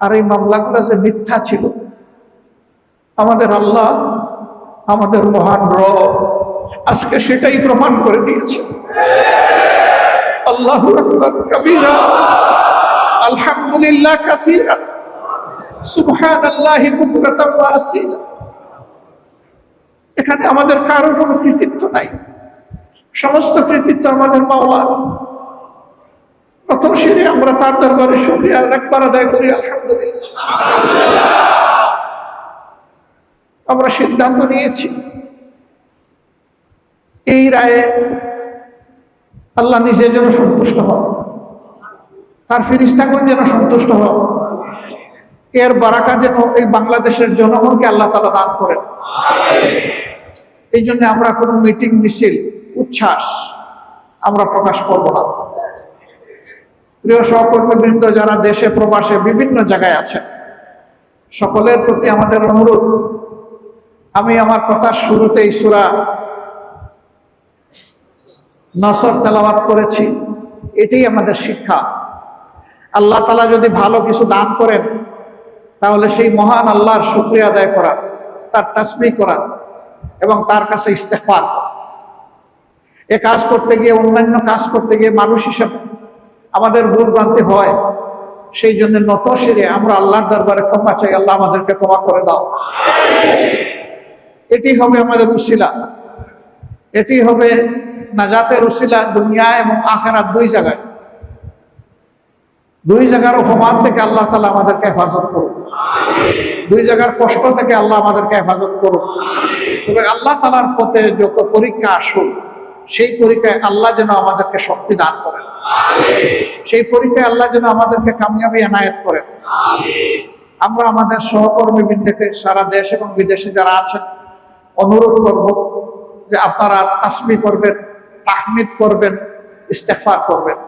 আর এই মামলাগুলো যে মিথ্যা ছিল, আমাদের আল্লাহ, আমাদের মহান রব আজকে সেটাই প্রমাণ করে দিয়েছে। আল্লাহ কবিরা, আলহামদুলিল্লাহ কাসিরা বুকরাতাম ওয়া এখানে আমাদের কারও কোনো কৃতিত্ব নাই। সমস্ত কৃতিত্ব আমাদের মাওলার। প্রথম সিঁড়ি আমরা তার দরবারে শুক্রিয়া একবার আদায় করি, আলহামদুলিল্লাহ। আমরা সিদ্ধান্ত নিয়েছি। এই রায়ে আল্লাহ নিজে যেন সন্তুষ্ট হন, তার ফিরিস্তাগণ যেন সন্তুষ্ট হন। এর বারাকা যেন এই বাংলাদেশের জনগণকে আল্লাহ তালা দান করেন। এই জন্য আমরা কোনো মিটিং, মিছিল, উচ্ছ্বাস আমরা প্রকাশ করব না। প্রিয় সহকর্মীবৃন্দ, যারা দেশে, প্রবাসে বিভিন্ন জায়গায় আছেন, সকলের প্রতি আমাদের অনুরোধ, আমি আমার কথার শুরুতেই সুরা নসর তেলাওয়াত করেছি। এটাই আমাদের শিক্ষা। আল্লাহ তালা যদি ভালো কিছু দান করেন, তাহলে সেই মহান আল্লাহর শুক্রিয়া আদায় করা, তার তাসমি করা এবং তার কাছে ইস্তেফার এ কাজ করতে গিয়ে, অন্যান্য কাজ করতে গিয়ে মানুষ হিসাবে আমাদের ভুল ভ্রান্তি হয়, সেই জন্য নত সেরে আমরা আল্লাহর দরবারে ক্ষমা চাই, আল্লাহ আমাদেরকে ক্ষমা করে দাও। এটি হবে আমাদের উশিলা এটি হবে নাজাতের উশিলা দুনিয়া এবং আখেরাত দুই জায়গায়। দুই জায়গার অপমান থেকে আল্লাহ তালা আমাদেরকে হেফাজত করুন দুই জায়গার কষ্ট থেকে আল্লাহ আমাদেরকে হেফাজত করুন তবে আল্লাহ তালার পথে যত পরীক্ষা আসুক, সেই পরীক্ষায় আল্লাহ যেন আমাদেরকে শক্তি দান করেন। সেই পরীক্ষায় আল্লাহ যেন আমাদেরকে কামিয়াবি এনায়েত করেন। আমরা আমাদের সহকর্মী বৃন্দকে সারা দেশ এবং বিদেশে যারা আছেন, অনুরোধ করব যে আপনারা তাসমি করবেন, তাহমিদ করবেন ইস্তেফার করবেন,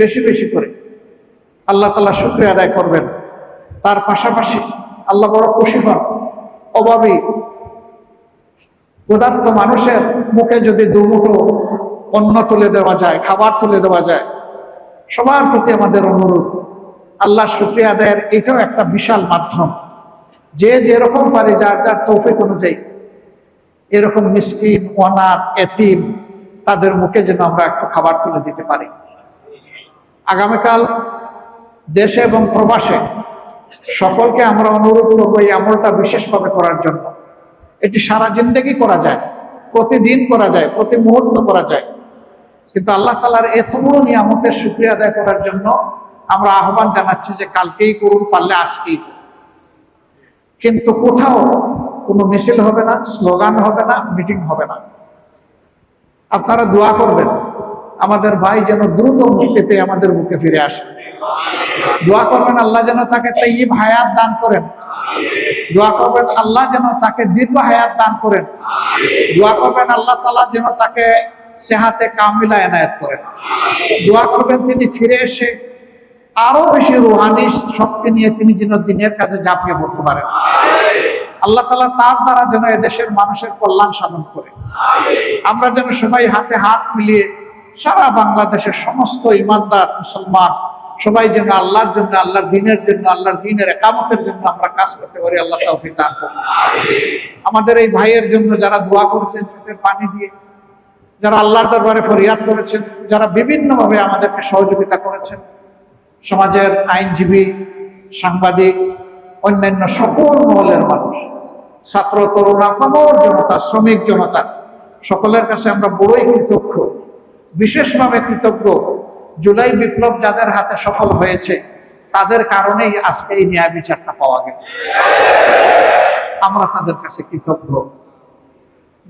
বেশি বেশি করে। আল্লাহ তালা শুক্রিয়া আদায় করবেন। তার পাশাপাশি আল্লাহ বড় খুশি হন। অভাবী পদার্থ মানুষের মুখে যদি দুমুঠো অন্ন তুলে দেওয়া যায়, খাবার তুলে দেওয়া যায় সবার প্রতি আমাদের অনুরোধ, আল্লাহ শুক্রিয়া আদায়ের এটাও একটা বিশাল মাধ্যম। যে যেরকম পারে যার যার তৌফিক অনুযায়ী, এরকম মিসকিন, অনাথ, এতিম, তাদের মুখে যেন আমরা একটু খাবার তুলে দিতে পারি। আগামীকাল দেশে এবং প্রবাসে সকলকে আমরা অনুরোধ করব এই আমলটা বিশেষভাবে করার জন্য। এটি সারা জিন্দগি করা যায়, প্রতিদিন করা যায়, প্রতি মুহূর্ত করা যায়। কিন্তু আল্লাহ তালার এত বড় নিয়ামতের সুক্রিয়া আদায় করার জন্য আমরা আহ্বান জানাচ্ছি যে কালকেই করুন, পারলে আজকেই করুন। কিন্তু কোথাও কোনো মিছিল হবে না, স্লোগান হবে না, মিটিং হবে না। আপনারা দোয়া করবেন, আমাদের ভাই যেন দ্রুত মুক্তি পেয়ে আমাদের বুকে ফিরে আসে। দোয়া করবেন আল্লাহ যেন তাকে তাইব হায়াত দান করেন। দোয়া করবেন আল্লাহ যেন তাকে দীর্ঘ হায়াত দান করেন। দোয়া করবেন আল্লাহ তালা যেন তাকে সেহাতে কামিলা এনায়ত করেন দোয়া করবেন তিনি ফিরে এসে আরও বেশি রুহানি শক্তি নিয়ে তিনি যেন দিনের কাছে ঝাঁপিয়ে পড়তে পারেন। আল্লাহ তালা তার দ্বারা যেন এদেশের মানুষের কল্যাণ সাধন করে। আমরা যেন সবাই হাতে হাত মিলিয়ে সারা বাংলাদেশের সমস্ত ইমানদার, মুসলমান, সবাই যেন আল্লাহর জন্য, আল্লাহর দিনের জন্য, আল্লাহর দিনের একামতের জন্য আমরা কাজ করতে পারি, আল্লাহ তৌফিক দান করুন। আমাদের এই ভাইয়ের জন্য যারা দোয়া করছেন, চোখের পানি দিয়ে যারা আল্লাহর দরবারে ফরিয়াদ করেছেন, যারা বিভিন্নভাবে আমাদেরকে সহযোগিতা করেছেন, সমাজের আইনজীবী, সাংবাদিক, অন্যান্য সকল মহলের মানুষ, ছাত্র, তরুণ, আপামর জনতা, শ্রমিক জনতা, সকলের কাছে আমরা বড়ই কৃতজ্ঞ। বিশেষভাবে কৃতজ্ঞ, জুলাই বিপ্লব যাদের হাতে সফল হয়েছে, তাদের কারণেই আজকে এই ন্যায় বিচারটা পাওয়া গেল। আমরা তাদের কাছে কৃতজ্ঞ।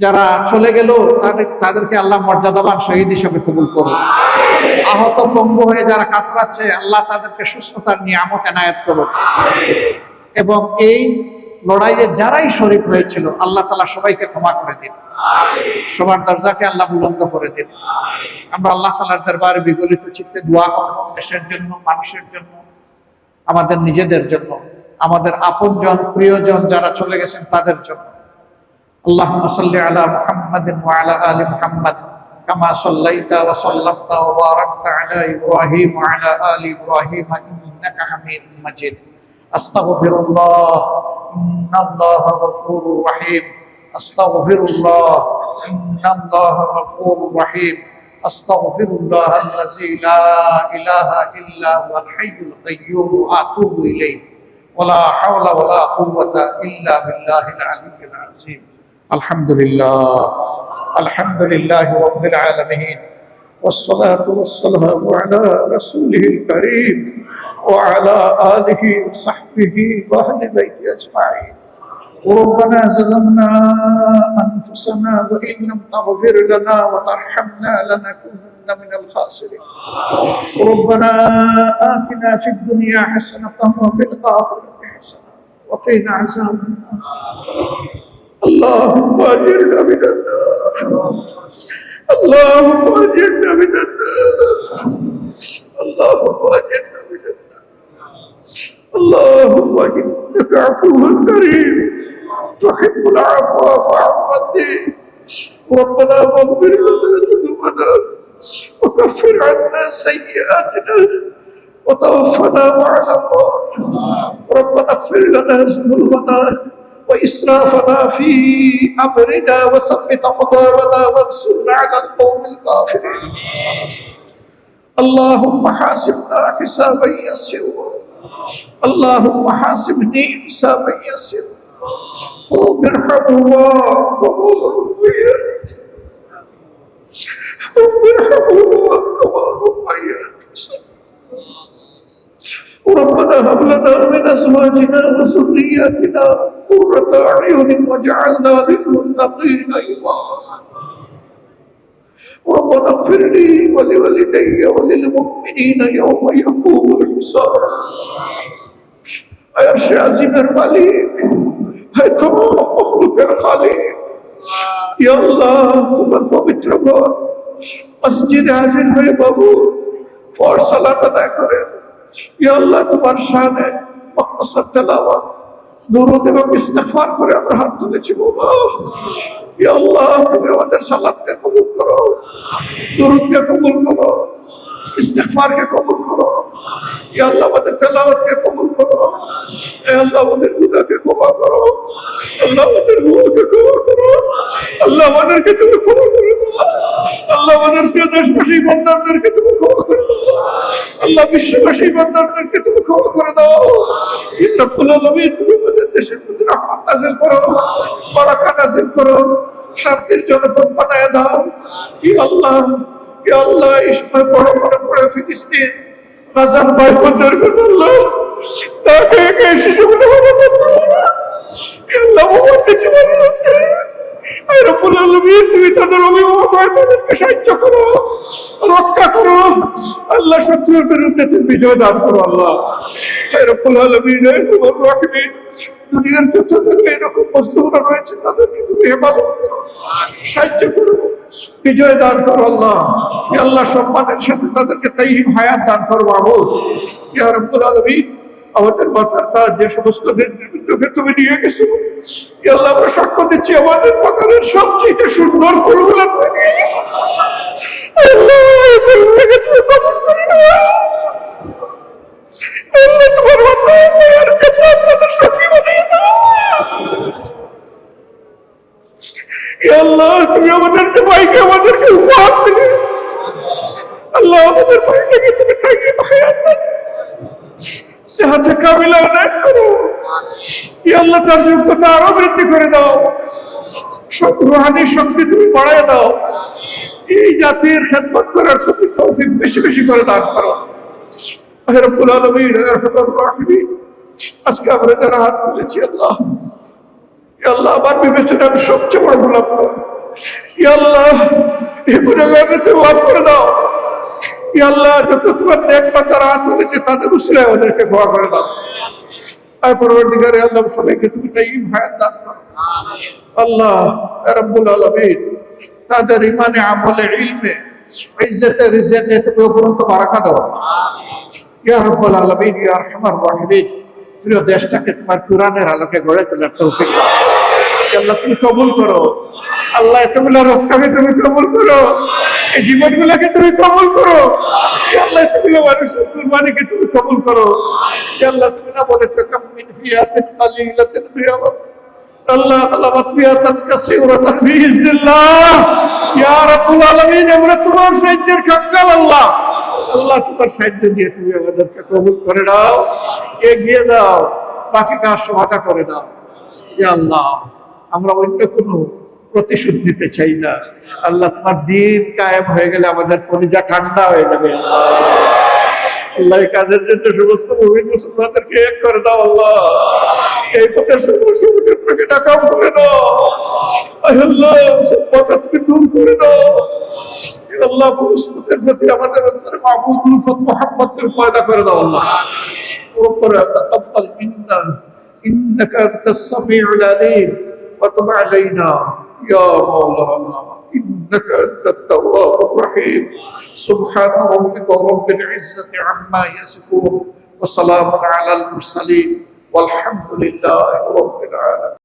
যারা চলে গেল তাদেরকে আল্লাহ মর্যাদাবান শহীদ হিসেবে কবুল করুন। আহত পঙ্গু হয়ে যারা কাতরাচ্ছে, আল্লাহ তাদেরকে সুস্থতার নিয়ামত এনায়ত করুন। এবং এই লড়াইয়ে যারাই শরীর হয়েছিল, আল্লাহ তালা সবাইকে ক্ষমা করে দিন। সবার দরজাকে আল্লাহ বুলন্দ করে দিন। আমরা আল্লাহ তালার দরবারে বিগলিত চিত্তে দোয়া করব দেশের জন্য, মানুষের জন্য, আমাদের নিজেদের জন্য, আমাদের আপনজন, প্রিয়জন যারা চলে গেছেন তাদের জন্য। اللهم صل على محمد وعلى آل محمد كما صليت وسلمت وباركت على إبراهيم وعلى آل إبراهيم إنك حميد مجيد. أستغفر الله إن الله غفور رحيم. أستغفر الله إن الله غفور رحيم. أستغفر الله الذي لا إله إلا هو الحي القيوم وأتوب إليه. ولا حول ولا قوة إلا بالله العلي العظيم. الحمد لله الحمد لله رب العالمين والصلاة والسلام على رسوله الكريم وعلى آله وصحبه وأهل بيته أجمعين. ربنا ظلمنا أنفسنا وإن لم تغفر لنا وترحمنا لنكونن من الخاسرين. ربنا آتنا في الدنيا حسنة وفي الآخرة حسنة وقنا عذاب النار. اللهم أجرنا من النار. اللهم أجرنا من النار. اللهم أجرنا من النار. اللهم إنك عفو كريم. تحب العفو فاعف عني. ربنا فاغفر لنا ذنوبنا وكفر عنا سيئاتنا وتوفنا مع الأبرار. ربنا اغفر لنا ذنوبنا وإسرافنا في أمرنا وثبت أقدامنا وانصرنا على القوم الكافرين. اللهم حاسبنا حسابا يسيرا. اللهم حاسبني حسابا يسيرا. رب ارحم الله ومغفر رب ارحم الله ربنا هب لنا من ازواجنا وذرياتنا قرة اعين واجعلنا للمتقين اماما ربنا اغفر لي ولوالدي وللمؤمنين يوم يقوم الحساب আয়ার সে আজিমের মালিক হায় তোমার মখলুকের খালিক ইয়া আল্লাহ তোমার পবিত্র ঘর মসজিদে হাজির হয়ে বাবু ফর সালাত আদায় করেন ইয়া আল্লাহ, তোমার শানে মুখতাসার তেলাওয়াত, দরুদ এবং ইস্তেগফার করে আমরা হাত তুলেছি বাবা। আল্লাহ, তুমি আমাদের সালাতকে কবুল করো, দরুদকে কবুল করো। ইস্তেগফারকে কবুল করো। ইয়া আল্লাহ, আমাদের তেলাওয়াতকে কবুল করো। এ আল্লাহ, আমাদের গুনাহকে ক্ষমা করো। আল্লাহ, আমাদের গুনাহকে ক্ষমা করো। আল্লাহ, আমাদেরকে তুমি ক্ষমা করে দাও। আল্লাহ, আমাদের প্রিয় দেশবাসী বান্দারদেরকে তুমি ক্ষমা করে দাও। আল্লাহ, বিশ্ববাসী বান্দারদেরকে তুমি ক্ষমা করে দাও। শান্তির জনপদ বানায় দাও। আল্লাহ আল্লাহ, এই সময় বড় বড় পড়ে ফিলিস্তিন গাজার ভাই বোনদের কথা আল্লাহ, তাকে একে শিশুগুলো করতে হবে আল্লাহ, ভগবান কাছে মারা যাচ্ছে সাহায্য করো, রক্ষা করো। আল্লাহ, শত্রুর তুমি বিজয় দান করো, আল্লাহ। রব্বুল আলামিন তোমার রাহিমিন দুনিয়ার যত এরকম মজলুমরা রয়েছে, তাদেরকে তুমি হেফাজত করো, সাহায্য করো, বিজয় দান করো আল্লাহ। আল্লাহ, সম্মানের সাথে তাদেরকে তাই হায়াত দান করো রব্বুল আলামিন, আমাদের মাথার তার যে সমস্ত নেতৃবৃন্দকে তুমি নিয়ে গেছো আল্লাহ, আমরা সাক্ষ্য দিচ্ছি, আমাদের বাগানের সবচেয়ে সুন্দর ফুলগুলো তুমি নিয়ে গেছো। আল্লাহ আল্লাহ তুমি আমাদেরকে ভাইকে আমাদেরকে উপহার দিলে আল্লাহ আমাদের ভাইটাকে তুমি তাইয়ে হায়াত দাও সেহাতে কামিলা অনেক করো ইয়া আল্লাহ তার যোগ্যতা আরও বৃদ্ধি করে দাও রুহানি শক্তি তুমি বাড়ায় দাও এই জাতির খেদমত করার তুমি তৌফিক বেশি বেশি করে দান করো আলামিন তাদের উসিলায় ওদেরকে ক্ষমা করে দাও। আল্লাহ সবাইকে তুমি তাই আল্লাহ রাব্বুল তাদের ইমানে আমলে, ইলমে, ইজ্জতে তুমি উপরন্ত বারাকা দাও। ইয়া রাব্বুল আলামিন, ইয়া আরহামার রাহিমিন। প্রিয় দেশটাকে তোমার কোরআনের আলোকে গড়ে তোলার তৌফিক আল্লাহ, তুমি কবুল করো। আল্লাহ এতগুলো রক্তকে তুমি কবুল করো। এই জীবনগুলোকে তুমি কবল করো। আল্লাহ, তুমি মানুষের কুরবানিকে তুমি কবল করো। আল্লাহ, তুমি না বলেছ কাম মিন ফিয়াতিন কালিলাতিন বিয়াবাত আল্লাহ আল্লাহ, ফিয়াতান কাসীরাতান বিইজনিল্লাহ ইয়া রাব্বুল আলামিন আমরা তোমার সাহায্যের কাঙ্গাল, আল্লাহ। আল্লাহ তোমার সাহায্য দিয়ে তুমি আমাদেরকে কবুল করে দাও এগিয়ে দাও বাকি কাজ সমাধা করে দাও ইয়া আল্লাহ, আমরা অন্য কোনো প্রতিশোধ নিতে চাই না। আল্লাহ, তোমার দিন কায়েম হয়ে গেলে আমাদের কলিজা ঠান্ডা হয়ে যাবে। আল্লাহ, এই কাজের জন্য সমস্ত মুমিন মুসলমানদেরকে এক করে দাও আল্লাহ। এই পথের সমস্ত মুমিনদেরকে ডাকাও করে দাও আল্লাহ, সব পথকে দূর করে দাও আল্লাহ মুসলিমদের প্রতি আমাদের অন্তরে মাহবুব উলফত মোহাম্মদের পয়দা করে দাও আল্লাহ ربنا تقبل منا انك انت السميع العليم وتب علينا يا مولانا انك انت التواب الرحيم سبحان ربك رب العزه عما يصفون وسلام على المرسلين والحمد لله رب العالمين